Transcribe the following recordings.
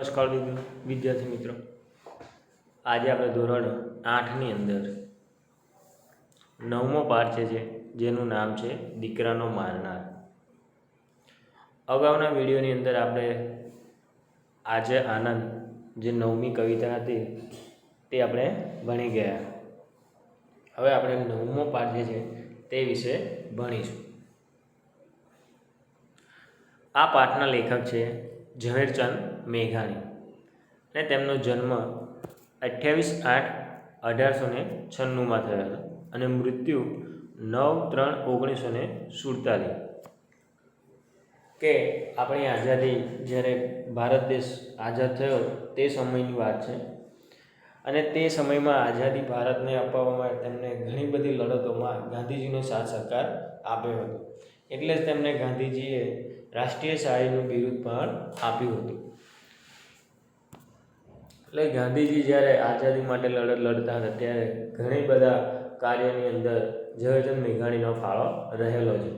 નમસ્કાર વિદ્યા- વિદ્યાર્થી મિત્રો, આજે આપણે ધોરણ આઠની અંદર નવમો પાઠ છે જેનું નામ છે દીકરાનો મારનાર. અગાઉના વિડીયોની અંદર આપણે આજે આનંદ, જે નવમી કવિતા હતી, તે આપણે ભણી ગયા. હવે આપણે નવમો પાઠ છે, તે વિશે ભણીશું. આ પાઠના લેખક છે ઝવેરચંદ મેઘાણી અને તેમનો જન્મ અઠ્યાવીસ આઠ અઢારસો ને છન્નુંમાં થયો હતો અને મૃત્યુ નવ ત્રણ ઓગણીસો ને સુડતાલીસ. કે આપણી આઝાદી જ્યારે ભારત દેશ આઝાદ થયો તે સમયની વાત છે. અને તે સમયમાં આઝાદી ભારતને અપાવવામાં તેમને ઘણી બધી લડતોમાં ગાંધીજીનો સાથ સહકાર આપ્યો હતો. એટલે જ તેમને ગાંધીજીએ રાષ્ટ્રીય શાળીનું બિરુદ પણ આપ્યું હતું. એટલે ગાંધીજી જ્યારે આઝાદી માટે લડત લડતા હતા, ત્યારે ઘણી બધા કાર્યોની અંદર ઝવેરચંદ મેઘાણીનો ફાળો રહેલો છે.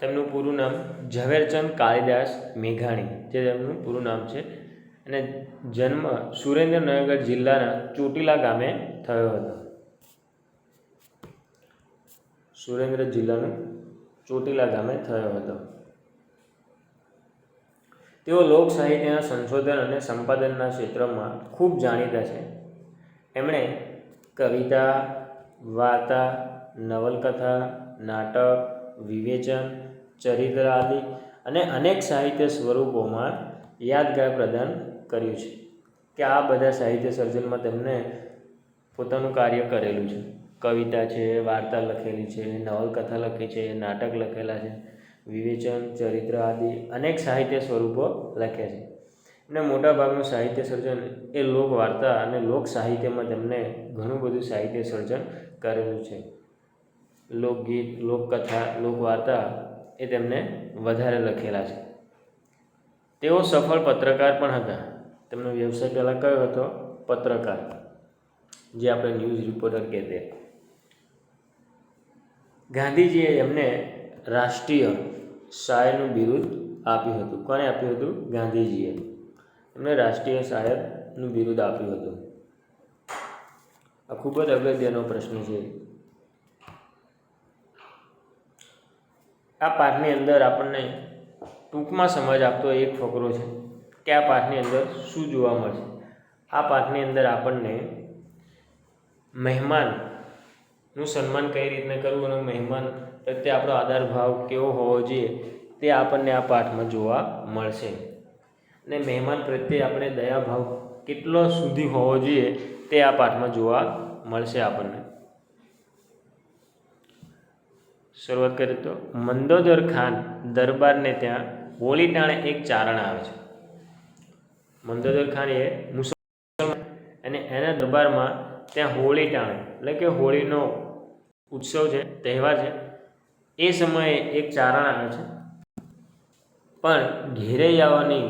તેમનું પૂરું નામ ઝવેરચંદ કાળીદાસ મેઘાણી જે તેમનું પૂરું નામ છે. અને જન્મ સુરેન્દ્રનગર જિલ્લાના ચોટીલા ગામે થયો હતો. સુરેન્દ્ર જિલ્લાનું ચોટીલા ગામે થયો હતો. તેઓ લોક સાહિત્યના સંશોધન અને સંપાદનના ક્ષેત્રમાં ખૂબ જાણીતા છે. એમણે કવિતા, વાર્તા, નવલકથા, નાટક, વિવેચન, ચરિત્ર આદિ અને અનેક સાહિત્ય સ્વરૂપોમાં યાદગાર પ્રદાન કર્યું છે કે આ બધા સાહિત્ય સર્જનમાં તેમને પોતાનું કાર્ય કરેલું છે. કવિતા છે, વાર્તા લખેલી છે, નવલકથા લખી છે, નાટક લખેલા છે. વિવેચન, ચરિત્ર આદિ અનેક સાહિત્ય સ્વરૂપો લખ્યા છે. અને મોટાભાગનું સાહિત્ય સર્જન એ લોક વાર્તા અને લોક સાહિત્યમાં તેમણે ઘણું બધું સાહિત્ય સર્જન કરેલું છે. લોકગીત, લોકકથા, લોકવાર્તા એ તેમને વધારે લખેલા છે. તેઓ સફળ પત્રકાર પણ હતા. તેમનો વ્યવસાય પહેલાં કયો હતો? પત્રકાર, જે આપણે ન્યૂઝ રિપોર્ટર કહેતે. ગાંધીજીએ એમને રાષ્ટ્રીય શાયરનું બિરુદ આપ્યું હતું. કોને આપ્યું હતું? ગાંધીજીએ. એમને રાષ્ટ્રીય શાયરનું બિરુદ આપ્યું હતું. આ ખૂબ જ અગત્યનો પ્રશ્ન છે. આ પાઠની અંદર આપણને ટૂંકમાં સમજ આપતો એક ફકરો છે કે આ પાઠની અંદર શું જોવા મળશે. આ પાઠની અંદર આપણને મહેમાનનું સન્માન કઈ રીતના કરવું અને મહેમાન પ્રત્યે આપણો આદર ભાવ કેવો હોવો જોઈએ તે આપણને આ પાઠમાં જોવા મળશે. અને મહેમાન પ્રત્યે આપણે દયાભાવ કેટલો સુધી હોવો જોઈએ તે આ પાઠમાં જોવા મળશે આપણને. શરૂઆત કરીએ તો મંદોદર ખાન દરબારને ત્યાં હોળી ટાણે એક ચારણ આવે છે. મંદોદર ખાન એ મુસલમાન અને એના દરબારમાં ત્યાં હોળી ટાણે એટલે કે હોળીનો ઉત્સવ છે, તહેવાર છે એ સમયે એક ચારણ આવે છે. પણ ઘેરે આવવાની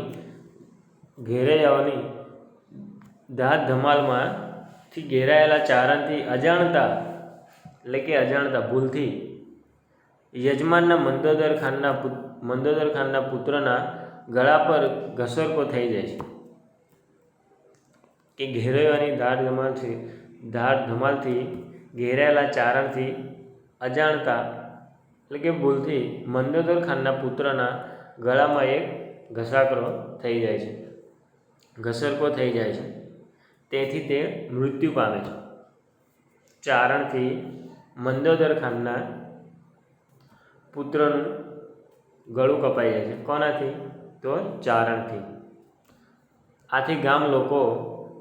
ઘેરે આવવાની ધાત ધમાલમાંથી ઘેરાયેલા ચારણથી અજાણતા, એટલે કે અજાણતા ભૂલથી યજમાનના મંદોદર ખાનના મંદોદર ખાનના પુત્રના ગળા પર ઘસરકો થઈ જાય છે. કે ઘેરાવાની ધાર ધમાલથી ધાર ધમાલથી ઘેરાયેલા ચારણથી અજાણતા એટલે કે ભૂલથી મંદોદર ખાનના પુત્રના ગળામાં એક ઘસાકરો થઈ જાય છે. ઘસરકો થઈ જાય છે. તેથી તે મૃત્યુ પામે છે. ચારણથી મંદોદર ખાનના પુત્રનું ગળું કપાઈ જાય છે. કોનાથી? તો ચારણથી. આથી ગામ લોકો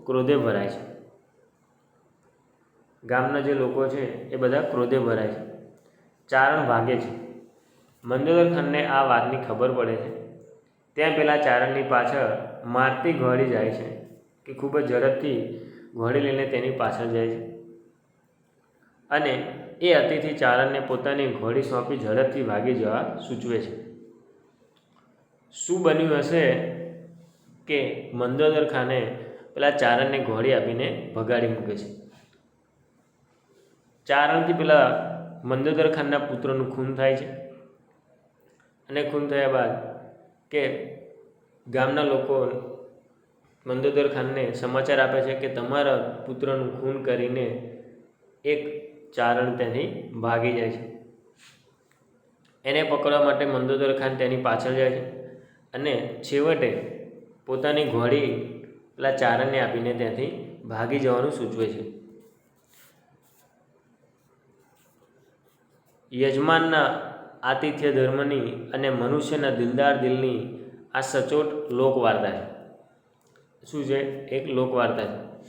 ક્રોધે ભરાય છે. ગામના જે લોકો છે એ બધા ક્રોધે ભરાય છે. ચારણ વાગે છે. મંદોદર ખાનને આ વાતની ખબર પડે છે. ત્યાં પેલા ચારણની પાછળ મારતી ઘોડી જાય છે કે ખૂબ જ ઝડપથી ઘોડી લઈને તેની પાછળ જાય છે. અને એ અતિથિ ચારણને પોતાની ઘોડી સોંપી ઝડપથી ભાગી જવા સૂચવે છે. શું બન્યું હશે કે મંદોદર ખાને પેલા ચારણને ઘોડી આપીને ભગાડી મૂકે છે? ચારણથી પેલા મંદોદર ખાનના પુત્રનું ખૂન થાય છે. અને ખૂન થયા બાદ કે ગામના લોકો મંદોદર ખાનને સમાચાર આપે છે કે તમારા પુત્રનું ખૂન કરીને એક ચારણ તેની ભાગી જાય છે. એને પકડવા માટે મંદોદર ખાન તેની પાછળ જાય છે અને છેવટે પોતાની ઘોડી પેલા ચારણને આપીને ત્યાંથી ભાગી જવાનું સૂચવે છે. યજમાનના આતિથ્ય ધર્મની અને મનુષ્યના દિલદાર દિલની આ સચોટ લોકવાર્તા છે. શું છે? એક લોકવાર્તા છે.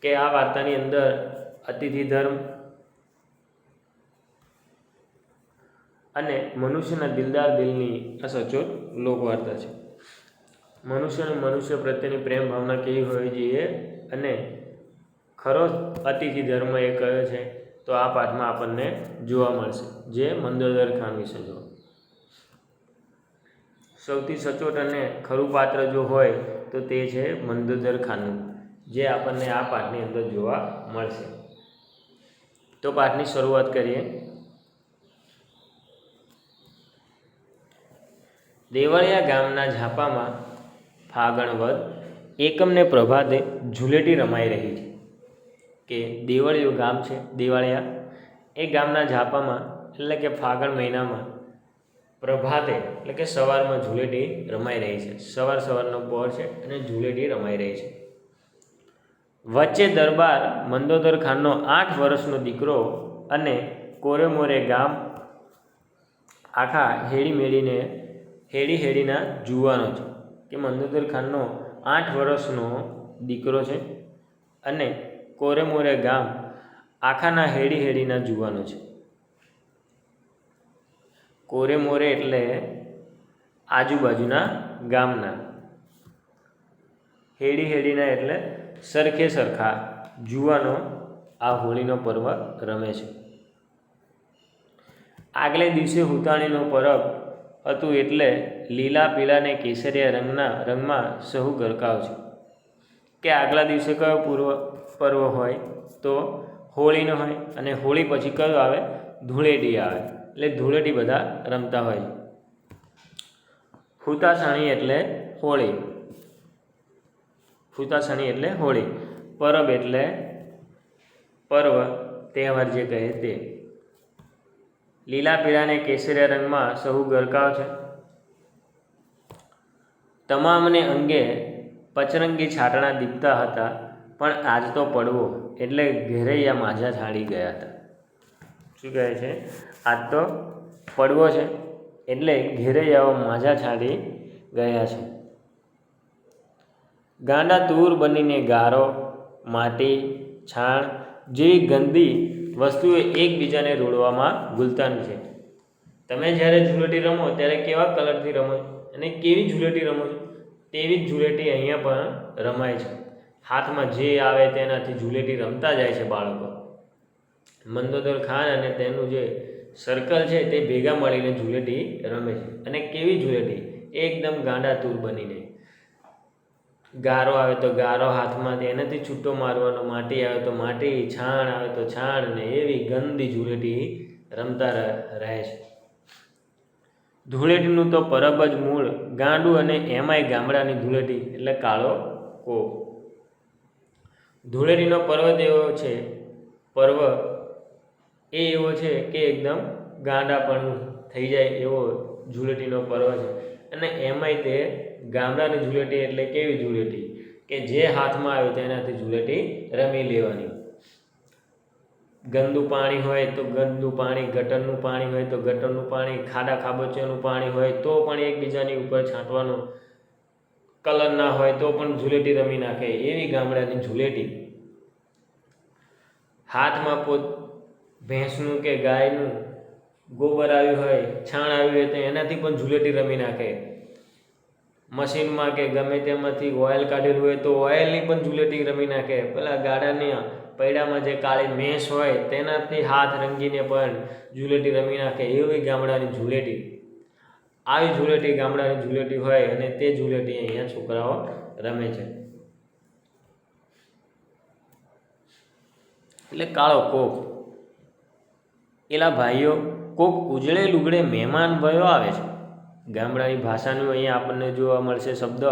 કે આ વાર્તાની અંદર અતિથિ ધર્મ અને મનુષ્યના દિલદાર દિલની આ સચોટ લોકવાર્તા છે. મનુષ્ય અને મનુષ્ય પ્રત્યેની પ્રેમ ભાવના કેવી હોવી જોઈએ અને ખરો અતિથિ ધર્મ એ કયો છે તો આ પાઠમાં આપણને જોવા મળશે. જે મંદોદર ખાન વિશે જો સૌથી સચોટ અને ખરું પાત્ર જો હોય તો તે છે મંદોદર ખાનનું, જે આપણને આ પાઠની અંદર જોવા મળશે. તો પાઠની શરૂઆત કરીએ. દેવળિયા ગામના ઝાપામાં ફાગણ વદ એકમને પ્રભાતે ઝૂલેટી રમાઈ રહી છે. કે દેવળિયું ગામ છે, દેવાળિયા. એ ગામના ઝાપામાં, એટલે કે ફાગણ મહિનામાં, પ્રભાતે, એટલે કે સવારમાં ઝૂલેટી રમાઈ રહી છે. સવાર સવારનો પહોર છે અને ઝૂલેટી રમાઈ રહી છે. વચ્ચે દરબાર મંદોદર ખાનનો આઠ વર્ષનો દીકરો અને કોરે મોરે ગામ આખા હેડી મેળીને હેડી હેડીના જુવાનો છે. કે મંદોદર ખાનનો આઠ વર્ષનો દીકરો છે અને કોરે મોરે ગામ આખાના હેડી હેડીના જુવાનો છે. કોરે મોરે એટલે આજુબાજુના ગામના. હેડી હેડીના એટલે સરખે સરખા જુવાનો આ હોળીનો પર્વ રમે છે. આગલે દિવસે હુતાણીનો પર્વ હતું એટલે લીલા પીળા ને કેસરિયા રંગના રંગમાં સહુ ગરકાવ છે. કે આગલા દિવસે કયો પૂર્વ પર્વ હોય તો હોળીનો હોય અને હોળી પછી કયો આવે? ધૂળેટી આવે. એટલે ધૂળેટી બધા રમતા હોય ફૂતાસણી એટલે હોળી. ફૂતાસણી એટલે હોળી. પરબ એટલે પર્વ, તહેવાર જે કહે તે. લીલા પીળાને કેસરિયા રંગમાં સહુ ગરકાવ છે. તમામને અંગે પચરંગી છાટણા દીપતા હતા, પણ આજ તો પડવો એટલે ઘેરૈયા માજા છાડી ગયા હતા. શું કહે છે? આજ તો પડવો છે એટલે ઘેરૈયાઓ માજા છાડી ગયા છે. ગાંડા તૂર બનીને ગારો, માટી, છાણ જેવી ગંદી વસ્તુઓ એકબીજાને રોડવામાં ગુલતાન છે તમે જ્યારે ઝૂલેટી રમો ત્યારે કેવા કલરથી રમો અને કેવી ઝૂલેટી રમો છો? તેવી જ ઝૂલેટી અહીંયા પણ રમાય છે. હાથમાં જે આવે તેનાથી ઝૂલેટી રમતા જાય છે બાળકો. મંદોદર ખાન અને તેનું જે સર્કલ છે તે ભેગા મળીને ઝૂલેટી રમે છે. અને કેવી ઝૂલેટી એકદમ ગાંડા તૂર બનીને. ગારો આવે તો ગારો હાથમાં એનાથી છૂટો મારવાનો, માટી આવે તો માટી, છાણ આવે તો છાણ, ને એવી ગંદી ઝૂલેટી રમતા રહે છે. ધૂળેટીનું તો પરબ જ મૂળ, ગાંડું અને એમાંય ગામડાની ધૂળેટી, એટલે કાળો કો ધૂળેટીનો પર્વત એવો છે, પર્વ એ એવો છે કે એકદમ ગાંડા પણ થઈ જાય એવો ધૂળેટીનો પર્વ છે. અને એમાંય તે ગામડાની ધૂળેટી એટલે કેવી ધૂળેટી? કે જે હાથમાં આવે તેનાથી ધૂળેટી રમી લેવાની. ગંદુ પાણી હોય તો ગંદુ પાણી, ગટરનું પાણી હોય તો ગટરનું પાણી, ખાડા ખાબોચિયાનું પાણી હોય તો પણ એકબીજાની ઉપર છાંટવાનું કલર ના હોય તો પણ ઝૂલેટી રમી નાખે. એવી ગામડાની ઝૂલેટી. હાથમાં પોત ભેંસનું કે ગાયનું ગોબર આવ્યું હોય, છાણ આવ્યું હોય તો એનાથી પણ ઝૂલેટી રમી નાખે. મશીનમાં કે ગમે તેમાંથી ઓઇલ કાઢેલું હોય તો ઓઇલની પણ ઝૂલેટી રમી નાખે. પેલા ગાડાની પૈડામાં જે કાળી મેસ હોય તેનાથી હાથ રંગીને પણ ઝૂલેટી રમી નાખે એવી ગામડાની ઝૂલેટી. આવી ઝૂલેટી ગામડાની ઝૂલેટી હોય અને તે ઝૂલેટી અહીંયા છોકરાઓ રમે છે. એટલે કાળો કોક. એલા ભાઈઓ, કોક ઉજળે લુગડે મહેમાન ભયો આવે છે. ગામડાની ભાષાનું અહીંયા આપણને જોવા મળશે શબ્દ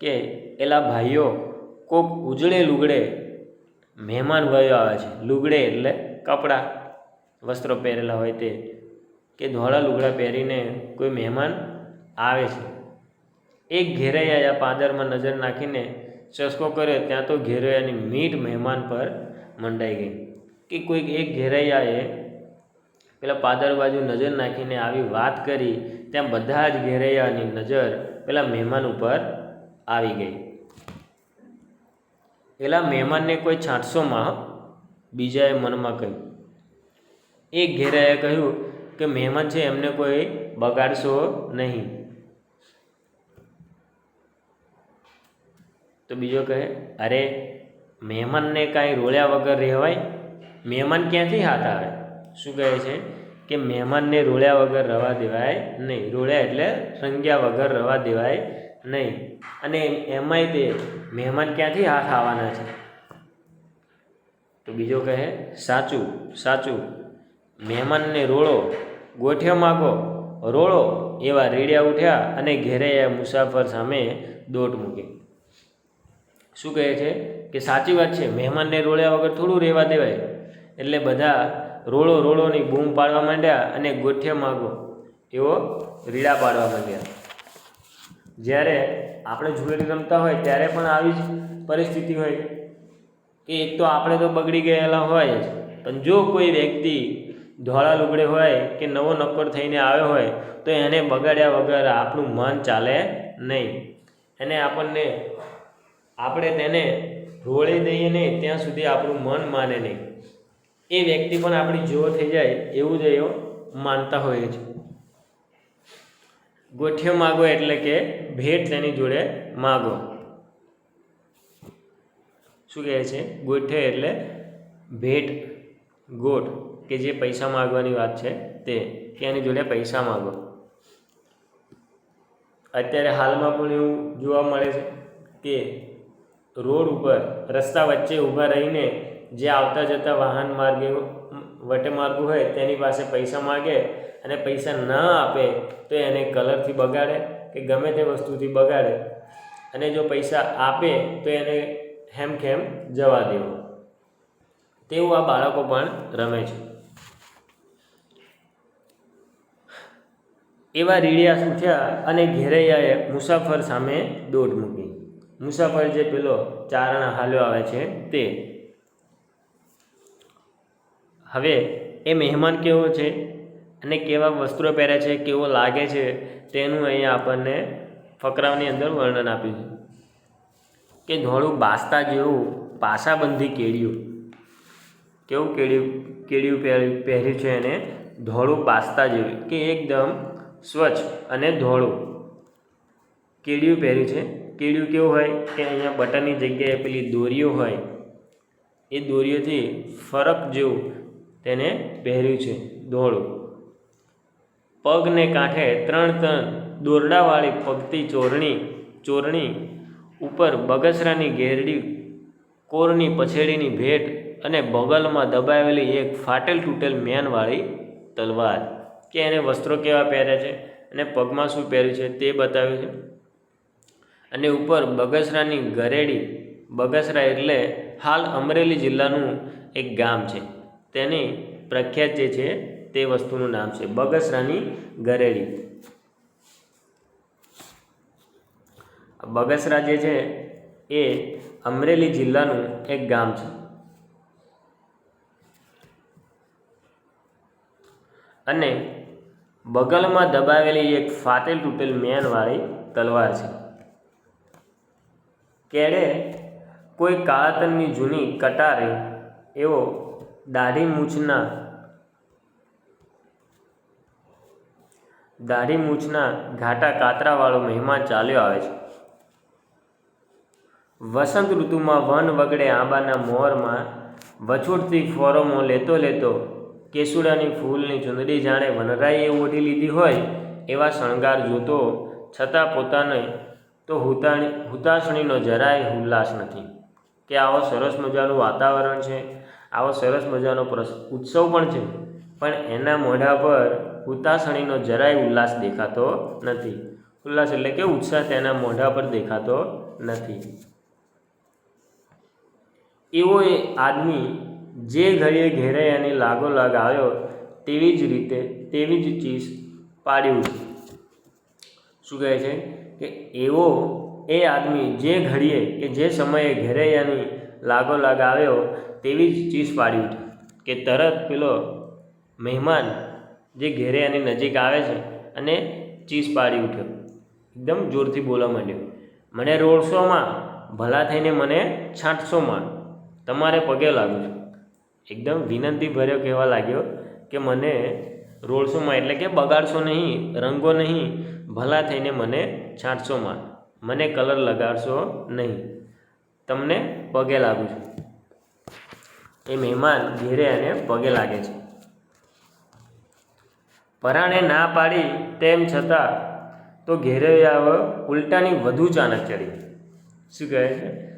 કે, એલા ભાઈઓ, કોક ઉજળે લુગડે મહેમાન વયો આવે છે. લુગડે એટલે કપડાં, વસ્ત્રો પહેરેલા હોય તે કે ધોળા લુગડા પહેરીને કોઈ મહેમાન આવે છે. એક ઘેરૈયા પાદરમાં નજર નાખીને ચસ્કો કર્યો, ત્યાં તો ઘેરૈયાની મીઠ મહેમાન પર મંડાઈ ગઈ. કે કોઈક એક ઘેરૈયાએ પેલા પાદર બાજુ નજર નાખીને આવી વાત કરી, ત્યાં બધા જ ઘેરૈયાની નજર પેલા મહેમાન ઉપર આવી ગઈ. પેલા મહેમાનને કોઈ છાંટશોમાં બીજાએ મનમાં કહ્યું. એક ઘેરાએ કહ્યું કે, મહેમાન છે, એમને કોઈ બગાડશો નહીં. તો બીજો કહે, અરે, મહેમાનને કાંઈ રોળ્યા વગર રહેવાય? મહેમાન ક્યાંથી હાથ આવે? શું કહે છે? કે, મહેમાનને રોળ્યા વગર રવા દેવાય નહીં. રોળ્યા એટલે રંગ્યા વગર રવા દેવાય નહીં. અને એમાંય તે મહેમાન ક્યાંથી હાથ આવવાના છે? તો બીજો કહે, સાચું સાચું. મહેમાનને રોળો, ગોઠ્યો માગો. રોળો. એવા રેડિયા ઉઠ્યા અને ઘેરાયા મુસાફર સામે દોટ મૂકી. શું કહે છે? કે સાચી વાત છે, મહેમાનને રોળ્યા વગર થોડું રહેવા દેવાય. એટલે બધા રોળો રોળોની બૂમ પાડવા માંડ્યા અને ગોઠ્યા માગો. એવો રીડા પાડવા માંડ્યા. જ્યારે આપણે જુએરી રમતા હોય ત્યારે પણ આવી જ પરિસ્થિતિ હોય કે એક તો આપણે તો બગડી ગયેલા હોય પણ જો કોઈ વ્યક્તિ ધોળા લુગડે હોય કે નવો નક્કર થઈને આવ્યો હોય, તો એને બગાડ્યા વગર આપણું મન ચાલે નહીં. એને આપણને, આપણે તેને રોળી દઈએ નહીં, ત્યાં સુધી આપણું મન માને નહીં. એ વ્યક્તિ પણ આપણી જેવો થઈ જાય એવું જ એવો માનતા હોઈએ છે. ગોઠિયો માગો એટલે કે ભેટ તેની જોડે માગો. શું કહે છે? ગોઠે એટલે ભેટ ગોઠ કે જે પૈસા માગવાની વાત છે તે, કે એની જોડે પૈસા માગો. અત્યારે હાલમાં પણ એવું જોવા મળે છે કે રોડ ઉપર, રસ્તા વચ્ચે ઊભા રહીને જે આવતા જતા વાહન માર્ગે વટે માર્ગો હોય તેની પાસે પૈસા માગે અને પૈસા ન આપે તો એને કલરથી બગાડે કે ગમે તે વસ્તુથી બગાડે. અને જો પૈસા આપે તો એને હેમખેમ જવા દેવો. તેવું આ બાળકો પણ રમે છે. એવા રીડિયા સૂઠ્યા અને ઘેરૈયાએ મુસાફર સામે દોટ મૂકી. મુસાફર જે પેલો ચારણ હાલ્યો આવે છે તે હવે એ મહેમાન કેવો છે અને કેવા વસ્ત્રો પહેરે છે, કેવો લાગે છે, તેનું અહીંયા આપણને ફકરાની અંદર વર્ણન આપ્યું છે. કે ધોળું બાસતા જેવું પાસાબંધી કેડિયું કેવું કેડિયું કેડિયું પહેર્યું છે એને ધોળું બાસતા જેવું, કે એકદમ સ્વચ્છ અને ધોળું. કેડિયું પહેર્યું છે. કેડિયું કેવું હોય કે અહીંયા બટનની જગ્યાએ પેલી દોરીઓ હોય, એ દોરીઓથી ફરક જેવું તેને પહેર્યું છે. ધોળું પગને કાંઠે ત્રણ ત્રણ દોરડાવાળી પગતી ચોરણી ચોરણી ઉપર બગસરાની ઘેરડી કોરની પછેડીની ભેટ અને બગલમાં દબાવેલી એક ફાટેલ તૂટેલ મેનવાળી તલવાર. કે એને વસ્ત્રો કેવા પહેર્યા છે અને પગમાં શું પહેર્યું છે તે બતાવ્યું છે. અને ઉપર બગસરાની ગરેડી. બગસરા એટલે હાલ અમરેલી જિલ્લાનું એક ગામ છે. તેની પ્રખ્યાત જે છે તે વસ્તુનું નામ છે બગસરાની ગરેડી. બગસરા જે છે એ અમરેલી જિલ્લાનું એક ગામ છે. અને બગલમાં દબાવેલી એક ફાટેલ તૂટેલ મેનવાળી તલવાર છે. કેળે કોઈ કાળાતનની જૂની કટારે એવો દાઢી મૂછના દાઢી મૂછના ઘાટા કાતરાવાળો મહેમાન ચાલ્યો આવે છે. વસંત ઋતુમાં વન વગડે આંબાના મોરમાં વછોડતી ફોરમો લેતો લેતો કેસુડાની ફૂલની ચૂંદડી જાણે વનરાઈએ ઓઢી લીધી હોય એવા શણગાર જોતો છતાં પોતાને તો હુતાણી હુતાશણીનો જરાય ઉલ્લાસ નથી. કે આવો સરસ મજાનું વાતાવરણ છે આવો સરસ મજાનો ઉત્સવ પણ છે. પણ એના મોઢા પર ઉતાસણીનો જરાય ઉલ્લાસ દેખાતો નથી. ઉલ્લાસ એટલે કે ઉત્સાહ તેના મોઢા પર દેખાતો નથી. એવો એ આદમી જે ઘડીએ ઘેરે અને લાગો લાગ આવ્યો તેવી જ રીતે, તેવી જ ચીજ પાડ્યું શું કહે છે? કે એવો એ આદમી જે ઘડીએ કે જે સમયે ઘેરૈયાની લાગો લાગ આવ્યો તેવી જ ચીસ પાડી ઉઠી કે તરત પેલો મહેમાન જે ઘેરે એની નજીક આવે છે અને ચીસ પાડી ઉઠ્યો. એકદમ જોરથી બોલવા માંડ્યો. મને રોડસોમાં ભલા થઈને મને છાંટસોમાં તમારે પગે લાગુ છું. એકદમ વિનંતી ભર્યો કહેવા લાગ્યો કે મને રોડસોમાં એટલે કે બગાડશો નહીં, રંગો નહીં, ભલા થઈને મને છાંટસોમાં મને કલર લગાડશો નહીં. તમને પગે લાગુ છું. એ મહેમાન ઘેરે અને પગે લાગે છે. પરાણે ના પાડી તેમ છતાં તો ઘેરે આવ ઉલટાની વધુ ચાનક ચડી શું કહે છે?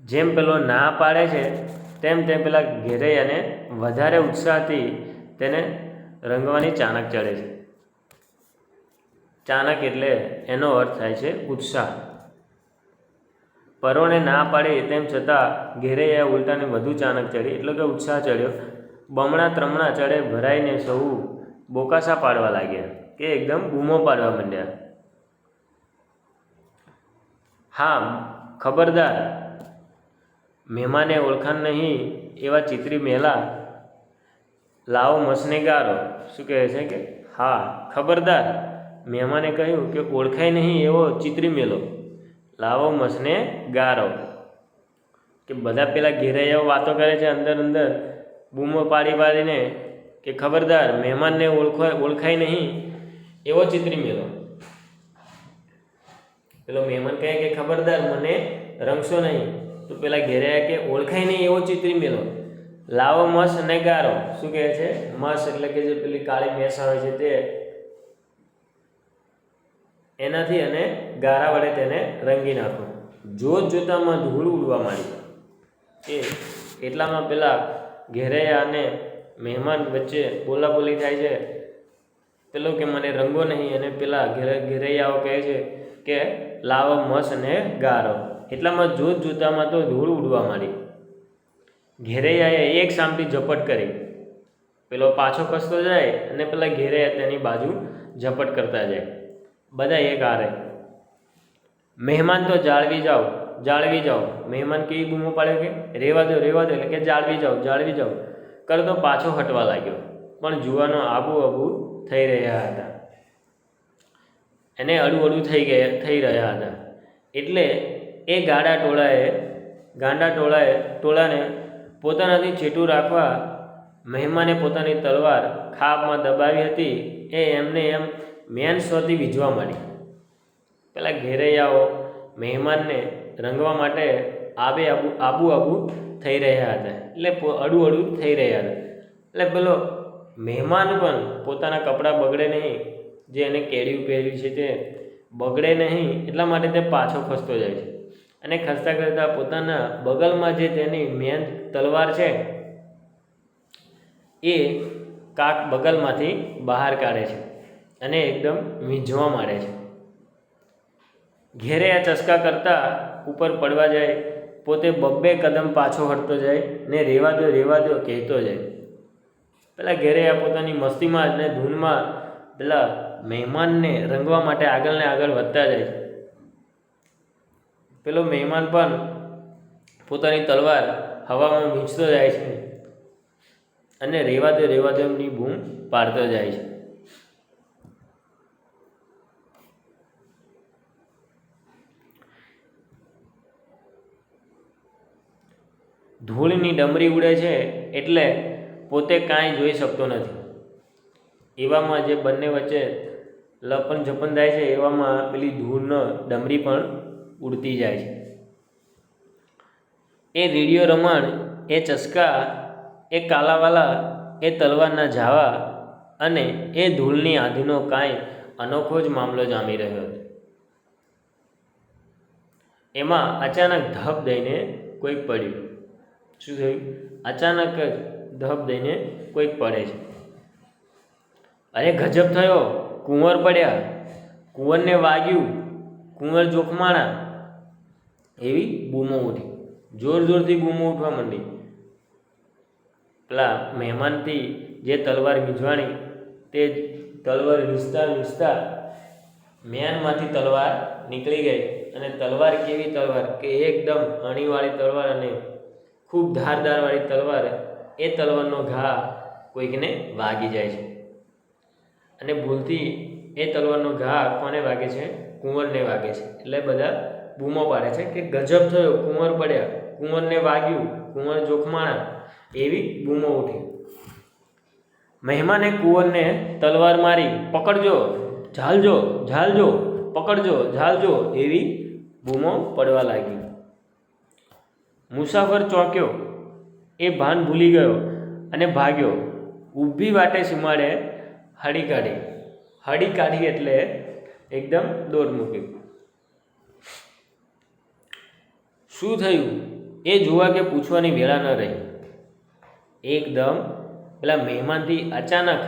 જેમ પેલો ના પાડે છે, તેમ તેમ પેલા ઘેરે અને વધારે ઉત્સાહથી તેને રંગવાની ચાનક ચડે છે. ચાનક એટલે એનો અર્થ થાય છે ઉત્સાહ. પરોણે ના પાડી તેમ છતાં ઘેરૈયા ઉલટાને વધુ ચાનક ચડી, એટલે કે ઉત્સાહ ચડ્યો. બમણા ત્રમણા ચડે, ભરાઈને સૌ બોકાસા પાડવા લાગ્યા કે એકદમ બૂમો પાડવા માંડ્યા. હા, ખબરદાર. મહેમાને ઓળખાણ નહીં એવા ચિત્રી મેલા. લાવો મસને ગારો. શું કહે છે કે? હા, ખબરદાર. મહેમાને કહ્યું કે ઓળખાય નહીં એવો ચિત્રી મેલો. લાવો મસને ગારો. કે બધા પેલા ઘેરાઈયાઓ વાતો કરે છે અંદર અંદર. બૂમો પાડી પાડીને કે ખબરદાર, મહેમાનને ઓળખાય ઓળખાય નહીં એવો ચિત્રી મેળો. પેલો મહેમાન કહે કે ખબરદાર, મને રંગશો નહીં. તો પેલા ઘેરાયા કે ઓળખાય નહીં એવો ચિત્રી મેલો લાવો મસ અને ગારો. શું કહે છે? મસ એટલે કે જે પેલી કાળી ભેંસ આવે છે તે એનાથી અને ગારા વડે તેને રંગી નાખો. જોત જોતામાં ધૂળ ઉડવા માંડી એ એટલામાં પેલા ઘેરૈયા અને મહેમાન વચ્ચે બોલાબોલી થાય છે. પેલો કે મને રંગો નહીં અને પેલા ઘેર ઘેરૈયાઓ કહે છે કે લાવો મસ અને ગારો. એટલામાં જોત જોતામાં તો ધૂળ ઉડવા માંડી ઘેરૈયાએ એક સામટી ઝપટ કરી. પેલો પાછો ખસતો જાય અને પેલા ઘેરૈયા તેની બાજુ ઝપટ કરતા જાય. બધા એક હારે. મહેમાન તો જાળવી જાઓ જાળવી જાઓ. મહેમાન કેવી બૂમો પાડે કે? રેવા દો રેવા દો એટલે કે જાળવી જાઓ જાળવી જાઓ. કરતો પાછો હટવા લાગ્યો. પણ જુવાનો આબુ આબુ થઈ રહ્યા હતા. એને અડું અડું થઈ ગયા, થઈ રહ્યા હતા. એટલે એ ગાડા ટોળાએ, ગાંડા ટોળાએ, ટોળાને પોતાનાથી છેટું રાખવા મહેમાને પોતાની તલવાર ખાપમાં દબાવી હતી. એ એમને એમ મેન સ્વથી વીજવા માંડી. પેલા ઘેરૈયાઓ મહેમાનને રંગવા માટે આબે આબુ આબુ આબુ થઈ રહ્યા હતા. એટલે અડું અડું થઈ રહ્યા હતા. એટલે પેલો મહેમાન પણ પોતાના કપડાં બગડે નહીં, જે એને કેળ્યું પહેર્યું છે તે બગડે નહીં, એટલા માટે તે પાછો ખસતો જાય છે. અને ખસતા ખસતા પોતાના બગલમાં જે તેની મેન તલવાર છે, એ કાક બગલમાંથી બહાર કાઢે છે. અને એકદમ વીંઝવા માંડે છે. ઘેરે આ ચસકા કરતા ઉપર પડવા જાય, પોતે બબ્બે કદમ પાછો હટતો જાય ને રેવા દો રેવા દો કહેતો જાય. પેલા ઘેરે આ પોતાની મસ્તીમાં અને ધૂનમાં પેલા મહેમાનને રંગવા માટે આગળ ને આગળ વધતા જાય છે. પેલો મહેમાન પણ પોતાની તલવાર હવામાં વીંચતો જાય છે અને રેવા દો રેવા દો એમની બૂમ પાડતો જાય છે. ધૂળની ડમરી ઉડે છે એટલે પોતે કાંઈ જોઈ શકતો નથી. એવામાં જે બંને વચ્ચે લપન જપન થાય છે, એવામાં પેલી ધૂળનો ડમરી પણ ઉડતી જાય છે. એ રેડિયો રમણ, એ ચસકા, એ કાલાવાલા, એ તલવારના ઝાવા અને એ ધૂળની આધીનો કાંઈ અનોખો જ મામલો જામી રહ્યો હતો. એમાં અચાનક ધપ દઈને કોઈ પડ્યું. શું થયું? અચાનક જ ધબ દઈને કોઈક પડે છે. અરે ગજબ થયો. કુંવર પડ્યા. કુંવરને વાગ્યું. કુંવર જોખમાણા. એવી બૂમો ઉઠી. જોર જોરથી બૂમો ઉઠવા માંડી. પેલા મહેમાનથી જે તલવાર વીંઝવાણી તે તલવાર વીંઝતા વીંઝતા મેનમાંથી તલવાર નીકળી ગઈ અને તલવાર કેવી તલવાર? કે એકદમ અણીવાળી તલવાર અને ખૂબ ધારદારવાળી તલવાર એ તલવારનો ઘા કોઈકને વાગી જાય છે. અને ભૂલથી એ તલવારનો ઘા કોને વાગે છે? કુંવરને વાગે છે. એટલે બધા બૂમો પાડે છે કે ગજબ થયો, કુંવર પડ્યા, કુંવરને વાગ્યું, કુંવર જોખમાણા એવી બૂમો ઉઠી. મહેમાને કુંવરને તલવાર મારી, પકડજો, ઝાલજો ઝાલજો, પકડજો, ઝાલજો એવી બૂમો પડવા લાગી. મુસાફર ચોંક્યો. એ ભાન ભૂલી ગયો અને ભાગ્યો. ઊભી વાટે સીમાડે હળી કાઢી. હળી કાઢી એટલે એકદમ દોર મૂકી. શું થયું? એ જોવા કે પૂછવાની વેળા ન રહી. એકદમ પેલા મહેમાનથી અચાનક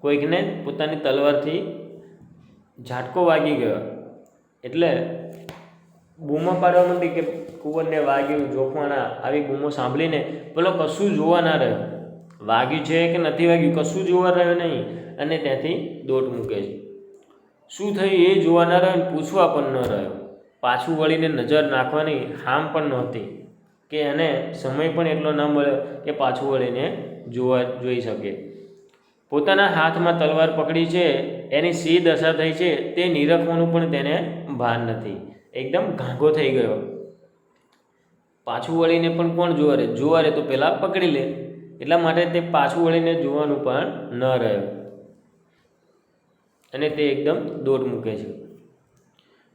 કોઈકને પોતાની તલવારથી ઝાટકો વાગી ગયો. એટલે બૂમો પાડવા માંડી કે કુંવરને વાગ્યું જોખવાણા આવી બૂમો સાંભળીને પેલો કશું જોવા ના રહ્યો. વાગ્યું છે કે નથી વાગ્યું? કશું જોવા રહ્યો નહીં. અને ત્યાંથી દોટ મૂકે છે. શું થયું? એ જોવા ના રહ્યો પૂછવા પણ ન રહ્યો. પાછું વળીને નજર નાખવાની હામ પણ નહોતી કે એને સમય પણ એટલો ન મળ્યો કે પાછું વળીને જોવા જોઈ શકે. પોતાના હાથમાં તલવાર પકડી છે, એની સી દશા થઈ છે તે નિરખવાનું પણ તેને ભાન નથી. એકદમ ઘાંઘો થઈ ગયો. પાછું વળીને પણ કોણ જોવા રહે જોવા રહે તો પહેલાં પકડી લે. એટલા માટે તે પાછું વળીને જોવાનું પણ ન રહ્યો અને તે એકદમ દોટ મૂકે છે.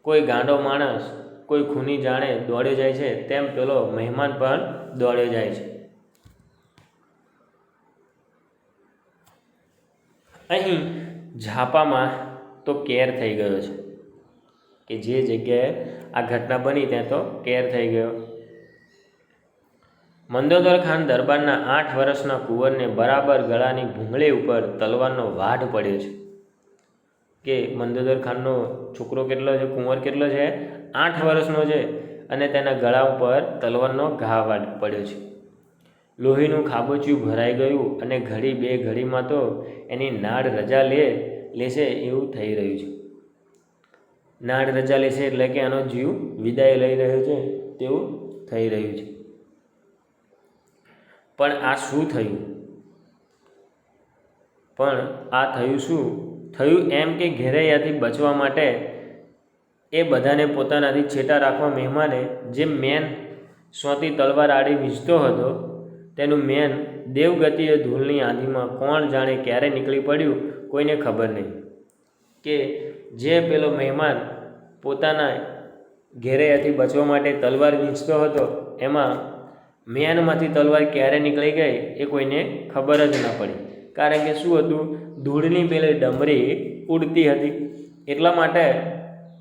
કોઈ ગાંડો માણસ, કોઈ ખૂની જાણે દોડે જાય છે, તેમ પેલો મહેમાન પણ દોડે જાય છે. અહીં ઝાપામાં તો કેર થઈ ગયો છે. કે જે જગ્યાએ આ ઘટના બની, ત્યાં તો કેર થઈ ગયો. મંદોદર ખાન દરબારના આઠ વર્ષના કુંવરને બરાબર ગળાની ભૂંગળી ઉપર તલવારનો વાઢ પડ્યો છે. કે મંદોદર ખાનનો છોકરો કેટલો છે, કુંવર કેટલો છે? આઠ વર્ષનો છે અને તેના ગળા ઉપર તલવારનો ઘા વાડ પડ્યો છે. લોહીનું ખાબોચિયું ભરાઈ ગયું અને ઘડી બે ઘડીમાં તો એની નાડ રજા લે, લેશે એવું થઈ રહ્યું છે. નાડ રજા લેશે એટલે કે આનો જીવ વિદાય લઈ રહ્યો છે તેવું થઈ રહ્યું છે. પણ આ શું થયું? પણ આ થયું શું? થયું એમ કે ઘેરૈયાથી બચવા માટે એ બધાને પોતાનાથી છેટા રાખવા મહેમાને જે મેન સોતી તલવાર આડી વીંચતો હતો, તેનું મેન દેવગતિએ ધૂળની આંધીમાં કોણ જાણે ક્યારે નીકળી પડ્યું કોઈને ખબર નહીં. કે જે પેલો મહેમાન પોતાના ઘેરૈયાથી બચવા માટે તલવાર વીંચતો હતો, એમાં મેનમાંથી તલવાર ક્યારે નીકળી ગઈ એ કોઈને ખબર જ ન પડી. કારણ કે શું હતું? ધૂળની પેલી ડમરી ઉડતી હતી. એટલા માટે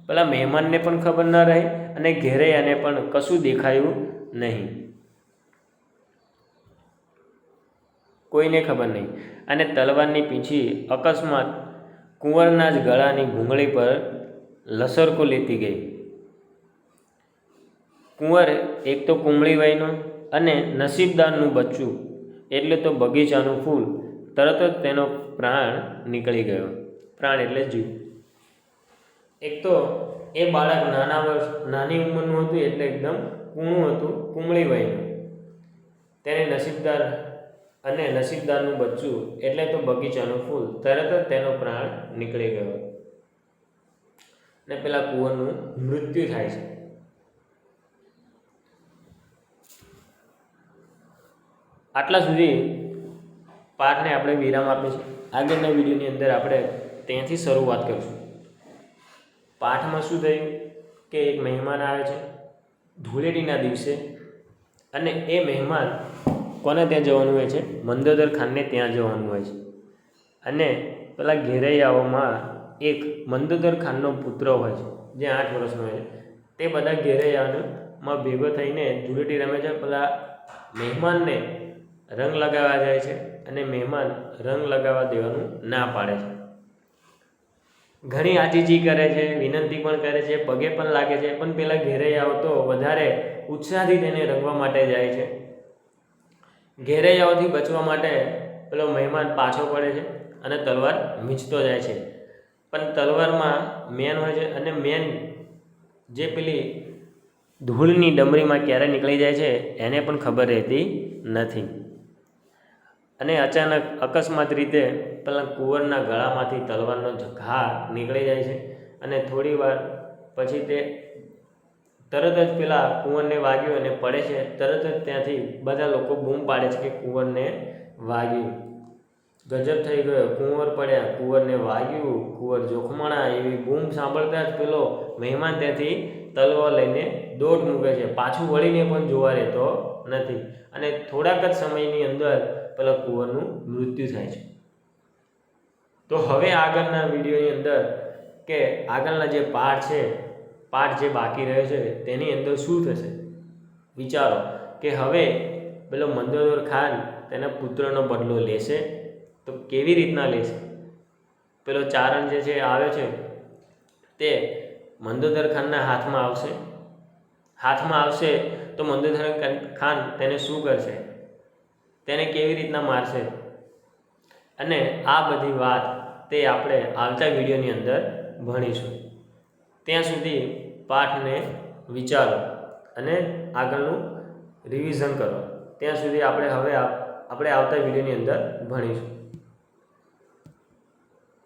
પેલા મહેમાનને પણ ખબર ન રહી અને ઘેરે એને પણ કશું દેખાયું નહીં. કોઈને ખબર નહીં. અને તલવારની પીંછી અકસ્માત કુંવરના જ ગળાની ભૂંગળી પર લસરકો લેતી ગઈ. કુંવર એક તો કુંબળી વયનો અને નસીબદારનું બચ્ચું, એટલે તો બગીચાનું ફૂલ, તરત જ તેનો પ્રાણ નીકળી ગયો. પ્રાણ એટલે જીવ. એક તો એ બાળક નાના વર્ષ, નાની ઉંમરનું હતું એટલે એકદમ કૂણું હતું કુંબળી વયનું. તેને નસીબદાર અને નસીબદારનું બચ્ચું, એટલે તો બગીચાનું ફૂલ, તરત જ તેનો પ્રાણ નીકળી ગયો. ને પેલા કુંવરનું મૃત્યુ થાય છે. આટલા સુધી પાઠને આપણે વિરામ આપીએ છીએ આગળના વિડીયોની અંદર આપણે ત્યાંથી શરૂઆત કરીશું. પાઠમાં શું થયું કે એક મહેમાન આવે છે, ધૂળેટીના દિવસે, અને એ મહેમાન કોને ત્યાં જવાનું હોય છે? મંદોદર ખાનને ત્યાં જવાનું હોય છે. અને પેલા ઘેરૈયાઓમાં એક મંદોદર ખાનનો પુત્ર હોય છે, જે આઠ વર્ષનો હોય છે. તે બધા ઘેરૈયાઓમાં ભેગો થઈને ધૂળેટી રમે છે. પેલા મહેમાનને રંગ લગાવવા જાય છે અને મહેમાન રંગ લગાવવા દેવાનું ના પાડે છે. ઘણી આજીજી કરે છે, વિનંતી પણ કરે છે, પગે પણ લાગે છે, પણ પેલા ઘેરે આવતો વધારે ઉત્સાહથી તેને રંગવા માટે જાય છે. ઘેરે આવથી બચવા માટે પેલો મહેમાન પાછો પડે છે અને તલવાર મીંચતો જાય છે. પણ તલવારમાં મેન હોય છે અને મેન જે પેલી ધૂળની ડમરીમાં ક્યારે નીકળી જાય છે, એને પણ ખબર રહેતી નથી. અને અચાનક અકસ્માત રીતે પેલા કુંવરના ગળામાંથી તલવારનો ઘા નીકળી જાય છે અને થોડી વાર પછી તે તરત જ પેલા કુંવરને વાગ્યું અને પડે છે. તરત જ ત્યાંથી બધા લોકો બૂમ પાડે છે કે કુંવરને વાગ્યું. ગજબ થઈ ગયો. કુંવર પડ્યા. કુંવરને વાગ્યું. કુંવર જોખમાણા એવી બૂમ સાંભળતા જ પેલો મહેમાન ત્યાંથી તલવાર લઈને દોઢ મૂકે છે. પાછું વળીને પણ જોવા રહેતો નથી. અને થોડાક જ સમયની અંદર પેલા કુંવરનું મૃત્યુ થાય છે. તો હવે આગળના વિડીયોની અંદર કે આગળના જે પાઠ છે, પાઠ જે બાકી રહ્યો છે, તેની અંદર શું થશે? વિચારો કે હવે પેલો મંદોદર ખાન તેના પુત્રનો બદલો લેશે, તો કેવી રીતના લેશે? પેલો ચારણ જે છે આવે છે, તે મંદોદર ખાનના હાથમાં આવશે. હાથમાં આવશે તો મંદોદર ખાન તેને શું કરશે? તેને કેવી રીતના મારશે? અને આ બધી વાત તે આપણે આવતા વિડીયોની અંદર ભણીશું. ત્યાં સુધી પાઠને વિચારો અને આગળનું રિવિઝન કરો. ત્યાં સુધી આપણે હવે આપણે આવતા વિડીયોની અંદર ભણીશું.